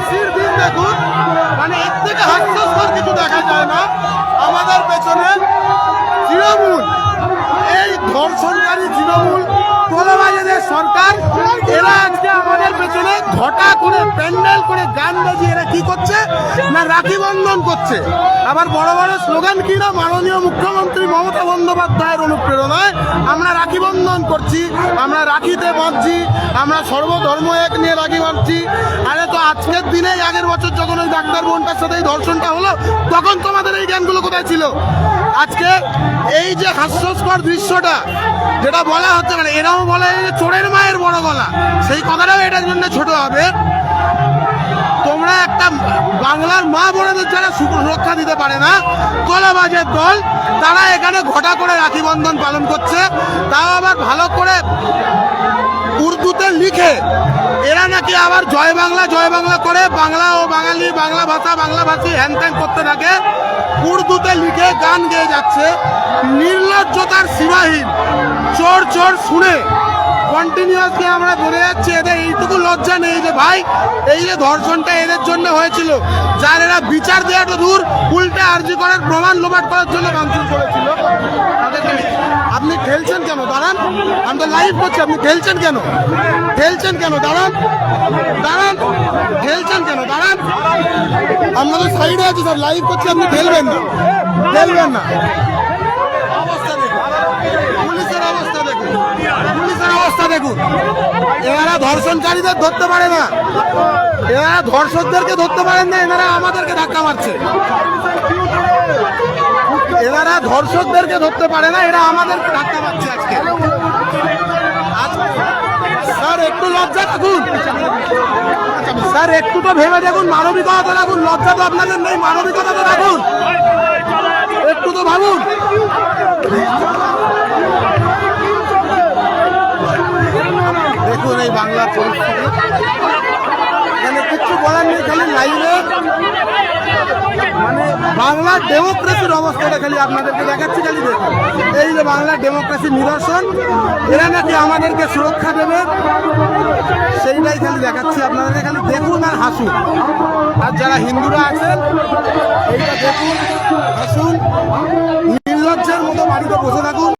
হাসির দিন দেখুন। মানে এর থেকে হাস্যস্কর কিছু দেখা যায় না। আমাদের পেছনে তৃণমূল, এই ধর্ষণকারী তৃণমূল, তোলাবাজাদের সরকার, এরা আজকে আমাদের পেছনে ঘটা করে, প্যান্ডেল করে গান বাজিয়ে এরা কি করছে না রাখি বন্ধন করছে? আবার বড় বড় স্লোগান কি না? মাননীয় মুখ্যমন্ত্রী মমতা বন্দ্যোপাধ্যায়ের অনুপ্রেরণায় আমরা রাখি বন্ধন করছি, আমরা রাখিতে বাঁধছি, আমরা সর্বধর্ম এক নিয়ে রাখি বাঁধছি, আর আজকের দিনে, আগের বছর যখন ওই ডাক্তার বোনটার সাথে এই ধর্ষণটা হলো, তখন তোমাদের এই জ্ঞানগুলো কোথায় ছিল? আজকে এই যে হাস্যস্কর দৃশ্যটা, যেটা বলা হচ্ছে মানে এরাও বলে চোরের মায়ের বড় গলা, সেই কথাটাও এটার জন্য ছোট হবে। তোমরা একটা বাংলার মা বোনেদের যারা সুরক্ষা দিতে পারে না, কলাবাজের দল, তারা এখানে ঘটা করে রাখি বন্ধন পালন করছে, তাও আবার ভালো করে উর্দুতে লিখে এরা নাকি আবার জয় বাংলা জয় বাংলা করে বাংলা ও বাঙালি, বাংলা ভাষা, বাংলা ভাষী হ্যান ত্যান করতে থাকে। উর্দুতে লিখে গান গেয়ে যাচ্ছে। নির্লজ্জতার সীমাহীন। চোর চোর, শুনে। কন্টিনিউয়াসলি আমরা বলে যাচ্ছি এদের। এইটুকু লজ্জা নেই যে ভাই, এই যে ধর্ষণটা এদের জন্য হয়েছিল, যার এরা বিচার দেওয়াটা দূর, উল্টে আর্জি করার প্রমাণ লোপাট করার জন্য ভাঙচুর করেছিল। খেলছেন কেন? দাঁড়ান। আমি তো লাইভ করছি, আপনি খেলছেন কেন? খেলছেন কেন? দাঁড়ান। দাঁড়ান। খেলছেন কেন? দাঁড়ান। আপনাদের সাইডে আছে স্যার লাইভ করছি, আপনি খেলবেন না। খেলবেন না। পুলিশের অবস্থা দেখুন। পুলিশের অবস্থা দেখুন। এনারা ধর্ষণকারীদের ধরতে পারে না। এনারা ধর্ষকদেরকে ধরতে পারেন না, এনারা আমাদেরকে ধাক্কা মারছে। এনারা ধর্ষকদেরকে ধরতে পারে না, এরা আমাদেরকে ধাক্কা মারছে আজকে। স্যার, একটু লজ্জা রাখুন। স্যার একটু তো ভেবে দেখুন, মানবিকতা রাখুন, লজ্জা তো আপনাদের নেই, মানবিকতা তো রাখুন। একটু তো ভাবুন। দেখুন এই বাংলার পরিস্থিতি। এখানে কিচ্ছু বলার নেই, খালি লাইভে মানে বাংলার ডেমোক্রেসির অবস্থাটা খালি আপনাদেরকে দেখাচ্ছি খালি দেখুন। এই যে বাংলার ডেমোক্রেসির নিদর্শন, এরা নাকি আমাদেরকে সুরক্ষা দেবে, সেইটাই খালি দেখাচ্ছি আপনাদেরকে খালি দেখুন আর হাসুন। আর যারা হিন্দুরা আছেন, এইটা দেখুন, হাসুন, নির্লজ্জের মতো বাড়িতে বসে থাকুন।